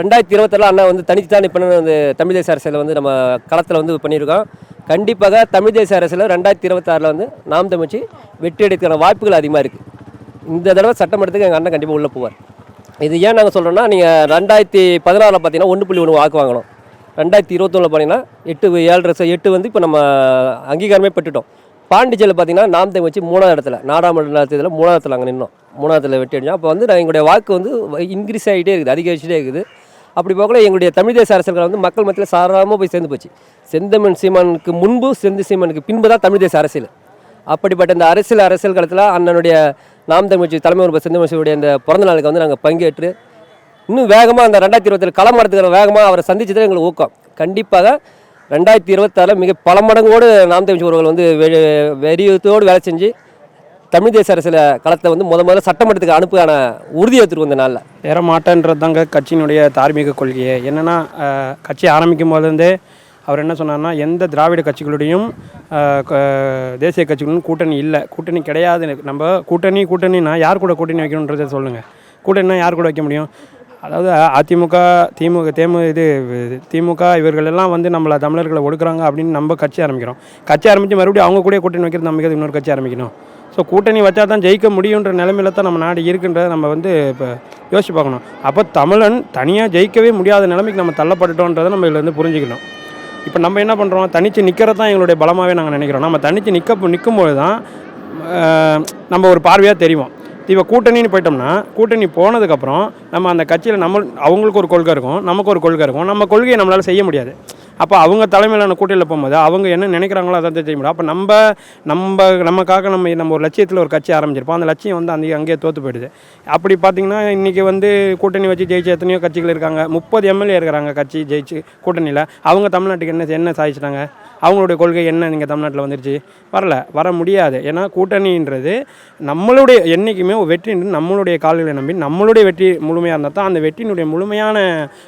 ரெண்டாயிரத்தி இருபத்தாறில் அண்ணா வந்து தனித்து தான் இப்போ வந்து தமிழ் தேசிய அரசியல் வந்து நம்ம களத்தில் வந்து பண்ணியிருக்கோம். கண்டிப்பாக தமிழ் தேசிய அரசியல் ரெண்டாயிரத்தி இருபத்தாறில் வந்து நாம் தமிழ்ச்சி வெற்றி எடுக்கிறதுக்கான வாய்ப்புகள் அதிகமாக இருக்குது இந்த தடவை சட்டமன்றத்துக்கு எங்கள் அண்ணன் கண்டிப்பாக உள்ளே போவார். இது ஏன் நாங்கள் சொல்கிறோன்னா நீங்கள் ரெண்டாயிரத்தி பதினாறில் பார்த்தீங்கன்னா ஒன்று புள்ளி ஒன்று வாக்கு வாங்கணும். ரெண்டாயிரத்தி இருபத்தொன்னில் பார்த்தீங்கன்னா எட்டு ஏழரை ச- எட்டு வந்து இப்போ நம்ம அங்கீகாரமே பெற்றுட்டோம். பாண்டிச்சேரியில் பார்த்தீங்கன்னா நாம் தமிழ் வச்சு மூணாவது இடத்துல நாடாளுமன்ற தேர்தலில் மூணாவது இடத்துல அங்கே நின்னோம். மூணாவது இடத்துல வெட்டி அடிச்சோம் அப்போ வந்து நான் எங்களுடைய வாக்கு வந்து இன்க்ரீஸ் ஆகிட்டே இருக்குது அதிகரிச்சுட்டே இருக்குது. அப்படி போகல எங்களுடைய தமிழ் தேச அரசர்கள் வந்து மக்கள் மத்தியில் சாராமல் போய் சேர்ந்து போச்சு. செந்தமன் சீமானுக்கு முன்பு செந்து சீமானுக்கு பின்பு தான் தமிழ் தேச அரசியல். அப்படிப்பட்ட இந்த அரசியல் அரசியல் காலத்தில் அண்ணனுடைய நாம் தமிழ்ச்சி தலைமை உறுப்பு செந்தமிழ்ச்சியுடைய அந்த பிறந்த நாளுக்கு வந்து நாங்கள் பங்கேற்று இன்னும் வேகமாக அந்த ரெண்டாயிரத்தி இருபத்தில் களம் எடுத்துக்கிற வேகமாக அவரை சந்திச்சது எங்களுக்கு ஊக்கம். கண்டிப்பாக ரெண்டாயிரத்தி இருபத்தாறில் மிக பல மடங்கோடு நாம் தமிழ்ச்சி அவர்கள் வந்து வெ- வெறியத்தோடு வேலை செஞ்சு தமிழ் தேசிய அரசியல களத்தை வந்து முத முதல்ல சட்டமன்றத்துக்கு அனுப்புக்கான உறுதி எடுத்துட்டு வந்த நாளில். ஏற மாட்டேன்றது தாங்க கட்சியினுடைய தார்மீக கொள்கையே. என்னென்னா கட்சி ஆரம்பிக்கும் போதுலேருந்தே அவர் என்ன சொன்னார்னா எந்த திராவிட கட்சிகளுடையும் தேசிய கட்சிகளும் கூட்டணி இல்லை. கூட்டணி கிடையாது. நம்ம கூட்டணி கூட்டணினா யார் கூட கூட்டணி வைக்கணுன்றதை சொல்லுங்கள் கூட்டணினா யார் கூட வைக்க முடியும்? அதாவது அதிமுக திமுக தேமு இது திமுக இவர்கள் எல்லாம் வந்து நம்மளை தமிழர்களை ஒடுக்குறாங்க அப்படின்னு நம்ம கட்சி ஆரம்பிக்கிறோம். கட்சி ஆரம்பித்து மறுபடியும் அவங்க கூட கூட்டணி வைக்கிறது நம்ம இன்னொரு கட்சி ஆரம்பிக்கணும்? ஸோ கூட்டணி வச்சா தான் ஜெயிக்க முடியுன்ற நிலமையில தான் நம்ம நாடு இருக்குன்றதை நம்ம வந்து இப்போ யோசிச்சு பார்க்கணும். அப்போ தமிழன் தனியாக ஜெயிக்கவே முடியாத நிலைமைக்கு நம்ம தள்ளப்பட்டுட்டோன்றதை நம்ம இதில் வந்து புரிஞ்சுக்கணும். இப்போ நம்ம என்ன பண்ணுறோம் தனித்து நிற்கிறது தான் எங்களுடைய பலமாகவே நாங்கள் நினைக்கிறோம். நம்ம தனித்து நிற்க நிற்கும்போது தான் நம்ம ஒரு பார்வையாக தெரியும் இப்போ கூட்டணின்னு போயிட்டோம்னா கூட்டணி போனதுக்கப்புறம் நம்ம அந்த கட்சியில் நம்ம அவங்களுக்கு ஒரு கொள்கை இருக்கும் நமக்கு ஒரு கொள்கை இருக்கும். நம்ம கொள்கையை நம்மளால் செய்ய முடியாது. அப்போ அவங்க தலைமையிலான கூட்டையில் போகும்போது அவங்க என்ன நினைக்கிறாங்களோ அதை தான் செய்ய முடியும். அப்போ நம்ம நம்ம நமக்காக நம்ம நம்ம ஒரு லட்சியத்தில் ஒரு கட்சி ஆரம்பிச்சிருப்போம். அந்த லட்சியம் வந்து அந்த அங்கேயே தோற்று போயிடுது. அப்படி பார்த்தீங்கன்னா இன்றைக்கி வந்து கூட்டணி வச்சு ஜெயிச்ச எத்தனையோ கட்சிகள் இருக்காங்க. முப்பது எம்எல்ஏ இருக்கிறாங்க கட்சி ஜெயிச்சு கூட்டணியில். அவங்க தமிழ்நாட்டுக்கு என்ன என்ன சாதிச்சிட்டாங்க? அவங்களுடைய கொள்கை என்ன நீங்கள் தமிழ்நாட்டில் வந்துருச்சு? வரல. வர முடியாது. ஏன்னா கூட்டணின்றது நம்மளுடைய என்றைக்குமே வெற்றின்றது நம்மளுடைய கால்களை நம்பி நம்மளுடைய வெற்றி முழுமையாக இருந்தால் தான் அந்த வெற்றியினுடைய முழுமையான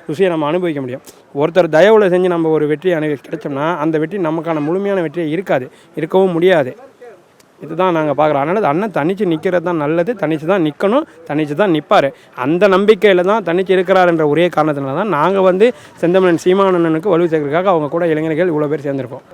ருசியை நம்ம அனுபவிக்க முடியும். ஒருத்தர் தயவில் செஞ்சு நம்ம ஒரு ஒரு வெற்றி எனக்கு கிடைச்சோம்னா அந்த வெற்றி நமக்கான முழுமையான வெற்றியே இருக்காது. இருக்கவும் முடியாது. இதுதான் நாங்கள் பார்க்குறோம். அதனால் அண்ணன் தனித்து நிற்கிறது தான் நல்லது. தனித்து தான் நிற்கணும் தனித்து தான் நிற்பார் அந்த நம்பிக்கையில் தான் தனித்து இருக்கிறார் என்ற ஒரே காரணத்தினால தான் நாங்கள் வந்து செந்தமன் சீமானண்ணனுக்கு வலு சேர்க்கறதுக்காக அவங்க கூட இளைஞர்கள் இவ்வளோ பேர் சேர்ந்திருக்கோம்